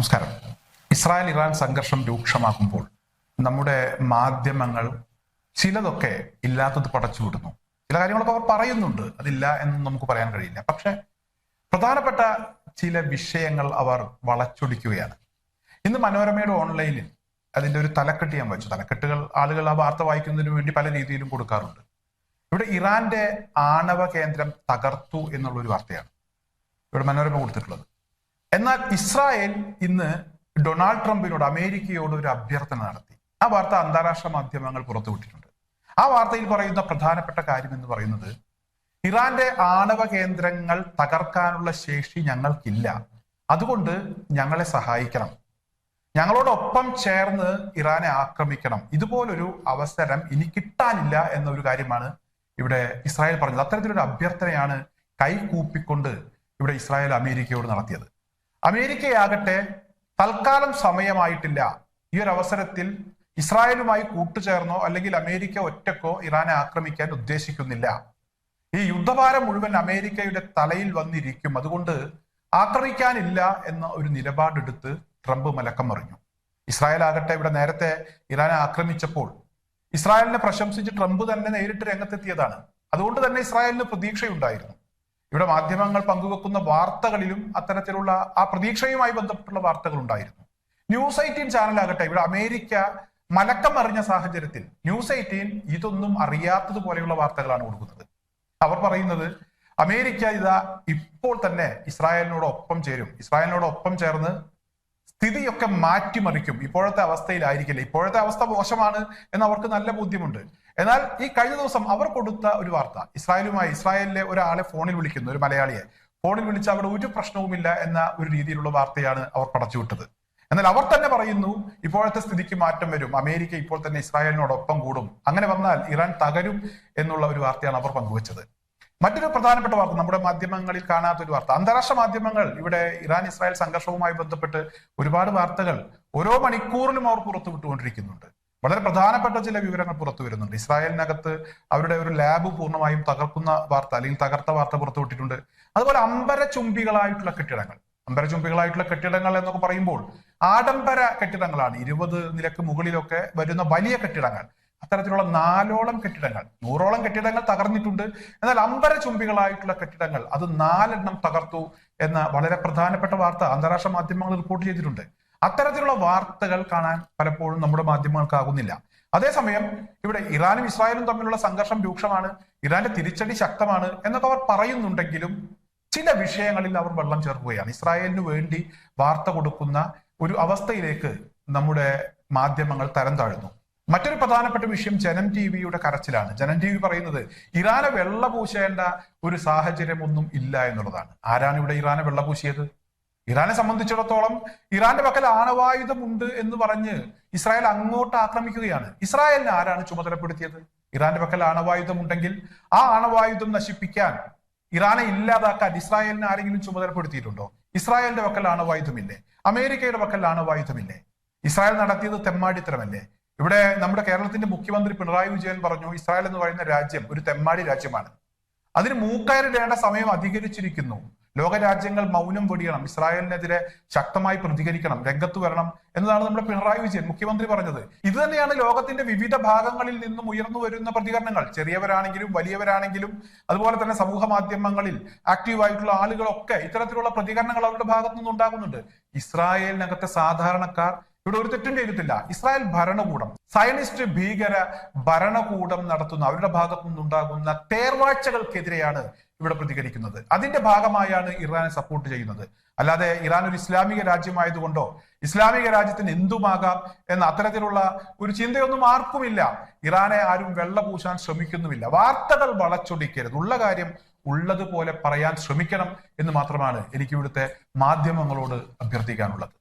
നമസ്കാരം. Israel Iran സംഘർഷം രൂക്ഷമാകുമ്പോൾ നമ്മുടെ മാധ്യമങ്ങൾ ചിലതൊക്കെ ഇല്ലാത്തത് പടച്ചു വിടുന്നു. ചില കാര്യങ്ങളൊക്കെ അവർ പറയുന്നുണ്ട്. അതില്ല എന്ന് നമുക്ക് പറയാൻ കഴിയില്ല. പക്ഷെ പ്രധാനപ്പെട്ട ചില വിഷയങ്ങൾ അവർ വളച്ചൊടിക്കുകയാണ്. ഇന്ന് മനോരമയുടെ ഓൺലൈനിൽ അതിന്റെ ഒരു തലക്കെട്ട് ഞാൻ വെച്ചു. തലക്കെട്ടുകൾ ആളുകൾ ആ വാർത്ത വായിക്കുന്നതിന് വേണ്ടി പല രീതിയിലും കൊടുക്കാറുണ്ട്. ഇവിടെ ഇറാന്റെ ആണവ കേന്ദ്രം തകർത്തു എന്നുള്ള ഒരു വാർത്തയാണ് ഇവിടെ മനോരമ കൊടുത്തിട്ടുള്ളത്. എന്നാൽ ഇസ്രായേൽ ഇന്ന് ഡൊണാൾഡ് ട്രംപിനോട് അമേരിക്കയോട് ഒരു അഭ്യർത്ഥന നടത്തി. ആ വാർത്ത അന്താരാഷ്ട്ര മാധ്യമങ്ങൾ പുറത്തുവിട്ടിട്ടുണ്ട് ആ വാർത്തയിൽ പറയുന്ന പ്രധാനപ്പെട്ട കാര്യം എന്ന് പറയുന്നത് ഇറാന്റെ ആണവ കേന്ദ്രങ്ങൾ തകർക്കാനുള്ള ശേഷി ഞങ്ങൾക്കില്ല. അതുകൊണ്ട് ഞങ്ങളെ സഹായിക്കണം. ഞങ്ങളോടൊപ്പം ചേർന്ന് ഇറാനെ ആക്രമിക്കണം. ഇതുപോലൊരു അവസരം ഇനി കിട്ടാനില്ല എന്നൊരു കാര്യമാണ് ഇവിടെ ഇസ്രായേൽ പറഞ്ഞത്. അത്തരത്തിലൊരു അഭ്യർത്ഥനയാണ് കൈകൂപ്പിക്കൊണ്ട് ഇവിടെ ഇസ്രായേൽ അമേരിക്കയോട് നടത്തിയത്. അമേരിക്കയാകട്ടെ തൽക്കാലം സമയമായിട്ടില്ല. ഈ ഒരു അവസരത്തിൽ ഇസ്രായേലുമായി കൂട്ടുചേർന്നോ അല്ലെങ്കിൽ അമേരിക്ക ഒറ്റക്കോ ഇറാനെ ആക്രമിക്കാൻ ഉദ്ദേശിക്കുന്നില്ല. ഈ യുദ്ധഭാരം മുഴുവൻ അമേരിക്കയുടെ തലയിൽ വന്നിരിക്കും. അതുകൊണ്ട് ആക്രമിക്കാനില്ല എന്ന ഒരു നിലപാടെടുത്ത് ട്രംപ് മലക്കം മറിഞ്ഞു. ഇസ്രായേൽ ആകട്ടെ ഇവിടെ നേരത്തെ ഇറാനെ ആക്രമിച്ചപ്പോൾ ഇസ്രായേലിനെ പ്രശംസിച്ച് ട്രംപ് തന്നെ നേരിട്ട് രംഗത്തെത്തിയതാണ്. അതുകൊണ്ട് തന്നെ ഇസ്രായേലിന് പ്രതീക്ഷയുണ്ടായിരുന്നു. ഇവിടെ മാധ്യമങ്ങൾ പങ്കുവെക്കുന്ന വാർത്തകളിലും അത്തരത്തിലുള്ള ആ പ്രതീക്ഷയുമായി ബന്ധപ്പെട്ടുള്ള വാർത്തകൾ ഉണ്ടായിരുന്നു ന്യൂസ് എയ്റ്റീൻ ചാനലാകട്ടെ ഇവിടെ അമേരിക്ക മലക്കം അറിഞ്ഞ സാഹചര്യത്തിൽ ന്യൂസ് എയ്റ്റീൻ ഇതൊന്നും അറിയാത്തതുപോലെയുള്ള വാർത്തകളാണ് കൊടുക്കുന്നത്. അവർ പറയുന്നത് അമേരിക്ക ഇതാ ഇപ്പോൾ തന്നെ ഇസ്രായേലിനോടൊപ്പം ചേരും. ഇസ്രായേലിനോടൊപ്പം ചേർന്ന് സ്ഥിതിയൊക്കെ മാറ്റിമറിക്കും. ഇപ്പോഴത്തെ അവസ്ഥയിലായിരിക്കില്ല. ഇപ്പോഴത്തെ അവസ്ഥ മോശമാണ് എന്ന് അവർക്ക് നല്ല ബോധ്യമുണ്ട്. എന്നാൽ ഈ കഴിഞ്ഞ ദിവസം അവർ കൊടുത്ത ഒരു വാർത്ത ഇസ്രായേലുമായി ഇസ്രായേലിലെ ഒരാളെ ഫോണിൽ വിളിക്കുന്നു ഒരു മലയാളിയെ ഫോണിൽ വിളിച്ച് അവിടെ ഒരു പ്രശ്നവുമില്ല എന്ന ഒരു രീതിയിലുള്ള വാർത്തയാണ് അവർ പടച്ചുവിട്ടത് എന്നാൽ അവർ തന്നെ പറയുന്നു ഇപ്പോഴത്തെ സ്ഥിതിക്ക് മാറ്റം വരും. അമേരിക്ക ഇപ്പോൾ തന്നെ ഇസ്രായേലിനോടൊപ്പം കൂടും. അങ്ങനെ വന്നാൽ ഇറാൻ തകരും എന്നുള്ള ഒരു വാർത്തയാണ് അവർ പങ്കുവച്ചത്. മറ്റൊരു പ്രധാനപ്പെട്ട വാർത്ത നമ്മുടെ മാധ്യമങ്ങളിൽ കാണാത്ത ഒരു വാർത്ത. അന്താരാഷ്ട്ര മാധ്യമങ്ങൾ ഇവിടെ ഇറാൻ ഇസ്രായേൽ സംഘർഷവുമായി ബന്ധപ്പെട്ട് ഒരുപാട് വാർത്തകൾ ഓരോ മണിക്കൂറിലും അവർ പുറത്തു വിട്ടുകൊണ്ടിരിക്കുന്നുണ്ട്. വളരെ പ്രധാനപ്പെട്ട ചില വിവരങ്ങൾ പുറത്തു വരുന്നുണ്ട്. ഇസ്രായേലിനകത്ത് അവരുടെ ഒരു ലാബ് പൂർണമായും തകർക്കുന്ന വാർത്ത അല്ലെങ്കിൽ തകർത്ത വാർത്ത പുറത്തുവിട്ടിട്ടുണ്ട് അതുപോലെ അമ്പരചുംബികളായിട്ടുള്ള കെട്ടിടങ്ങൾ. അമ്പരചുംബികളായിട്ടുള്ള കെട്ടിടങ്ങൾ എന്നൊക്കെ പറയുമ്പോൾ ആഡംബര കെട്ടിടങ്ങളാണ്. ഇരുപത് നിലയ്ക്ക് മുകളിലൊക്കെ വരുന്ന വലിയ കെട്ടിടങ്ങൾ. അത്തരത്തിലുള്ള നാലോളം കെട്ടിടങ്ങൾ നൂറോളം കെട്ടിടങ്ങൾ തകർന്നിട്ടുണ്ട്. എന്നാൽ അമ്പര ചുംബികളായിട്ടുള്ള കെട്ടിടങ്ങൾ അത് നാലെണ്ണം തകർത്തു എന്ന വളരെ പ്രധാനപ്പെട്ട വാർത്ത അന്താരാഷ്ട്ര മാധ്യമങ്ങൾ റിപ്പോർട്ട് ചെയ്തിട്ടുണ്ട്. അത്തരത്തിലുള്ള വാർത്തകൾ കാണാൻ പലപ്പോഴും നമ്മുടെ മാധ്യമങ്ങൾക്കാകുന്നില്ല. അതേസമയം ഇവിടെ ഇറാനും ഇസ്രായേലും തമ്മിലുള്ള സംഘർഷം രൂക്ഷമാണ് ഇറാന്റെ തിരിച്ചടി ശക്തമാണ് എന്നൊക്കെ അവർ പറയുന്നുണ്ടെങ്കിലും ചില വിഷയങ്ങളിൽ അവർ വെള്ളം ചേർക്കുകയാണ്. ഇസ്രായേലിന് വേണ്ടി വാർത്ത കൊടുക്കുന്ന ഒരു അവസ്ഥയിലേക്ക് നമ്മുടെ മാധ്യമങ്ങൾ തരം താഴുന്നു. മറ്റൊരു പ്രധാനപ്പെട്ട വിഷയം ജനം ടി വിയുടെ കരച്ചിലാണ്. ജനം ടി വി പറയുന്നത് ഇറാനെ വെള്ള പൂശേണ്ട ഒരു സാഹചര്യം ഒന്നും ഇല്ല എന്നുള്ളതാണ്. ആരാണ് ഇവിടെ ഇറാനെ വെള്ള പൂശിയത് ഇറാനെ സംബന്ധിച്ചിടത്തോളം ഇറാന്റെ പക്കൽ ആണവായുധമുണ്ട് എന്ന് പറഞ്ഞ് ഇസ്രായേൽ അങ്ങോട്ട് ആക്രമിക്കുകയാണ്. ഇസ്രായേലിനെ ആരാണ് ചുമതലപ്പെടുത്തിയത്? ഇറാന്റെ പക്കൽ ആണവായുധം ഉണ്ടെങ്കിൽ ആ ആണവായുധം നശിപ്പിക്കാൻ ഇറാനെ ഇല്ലാതാക്കാൻ ഇസ്രായേലിനെ ആരെങ്കിലും ചുമതലപ്പെടുത്തിയിട്ടുണ്ടോ? ഇസ്രായേലിന്റെ പക്കൽ ആണവായുധമില്ലേ? അമേരിക്കയുടെ പക്കൽ ആണവായുധമില്ലേ? ഇസ്രായേൽ നടത്തിയത് തെമ്മാടിത്തരമല്ലേ? ഇവിടെ നമ്മുടെ കേരളത്തിന്റെ മുഖ്യമന്ത്രി പിണറായി വിജയൻ പറഞ്ഞു ഇസ്രായേൽ എന്ന് പറയുന്ന രാജ്യം ഒരു തെമ്മാടി രാജ്യമാണ്. അതിന് മൂക്കയറിടേണ്ട സമയം അധികരിച്ചിരിക്കുന്നു. ലോകരാജ്യങ്ങൾ മൗനം വെടിയണം ഇസ്രായേലിനെതിരെ ശക്തമായി പ്രതികരിക്കണം രംഗത്ത് വരണം എന്നതാണ് നമ്മുടെ പിണറായി വിജയൻ മുഖ്യമന്ത്രി പറഞ്ഞത്. ഇത് തന്നെയാണ് ലോകത്തിന്റെ വിവിധ ഭാഗങ്ങളിൽ നിന്നും ഉയർന്നു വരുന്ന പ്രതികരണങ്ങൾ. ചെറിയവരാണെങ്കിലും വലിയവരാണെങ്കിലും അതുപോലെ തന്നെ സമൂഹ മാധ്യമങ്ങളിൽ ആക്റ്റീവായിട്ടുള്ള ആളുകളൊക്കെ ഇത്തരത്തിലുള്ള പ്രതികരണങ്ങൾ അവരുടെ ഭാഗത്തു നിന്നുണ്ടാകുന്നുണ്ട് ഇസ്രായേലിനകത്തെ സാധാരണക്കാർ ഇവിടെ ഒരു തെറ്റും ചെയ്തിട്ടില്ല. ഇസ്രായേൽ ഭരണകൂടം സയനിസ്റ്റ് ഭീകര ഭരണകൂടം നടത്തുന്ന അവരുടെ ഭാഗത്തു നിന്നുണ്ടാകുന്ന തേർവാഴ്ചകൾക്കെതിരെയാണ് ഇവിടെ പ്രതികരിക്കുന്നത്. അതിന്റെ ഭാഗമായാണ് ഇറാനെ സപ്പോർട്ട് ചെയ്യുന്നത്. അല്ലാതെ ഇറാൻ ഒരു ഇസ്ലാമിക രാജ്യമായതുകൊണ്ടോ ഇസ്ലാമിക രാജ്യത്തിന് എന്തുമാകാം എന്ന അത്തരത്തിലുള്ള ഒരു ചിന്തയൊന്നും ആർക്കുമില്ല. ഇറാനെ ആരും വെള്ള പൂശാൻ ശ്രമിക്കുന്നുമില്ല. വാർത്തകൾ വളച്ചൊടിക്കരുത്. ഉള്ള കാര്യം ഉള്ളതുപോലെ പറയാൻ ശ്രമിക്കണം എന്ന് മാത്രമാണ് എനിക്ക് ഇവിടുത്തെ മാധ്യമങ്ങളോട് അഭ്യർത്ഥിക്കാനുള്ളത്.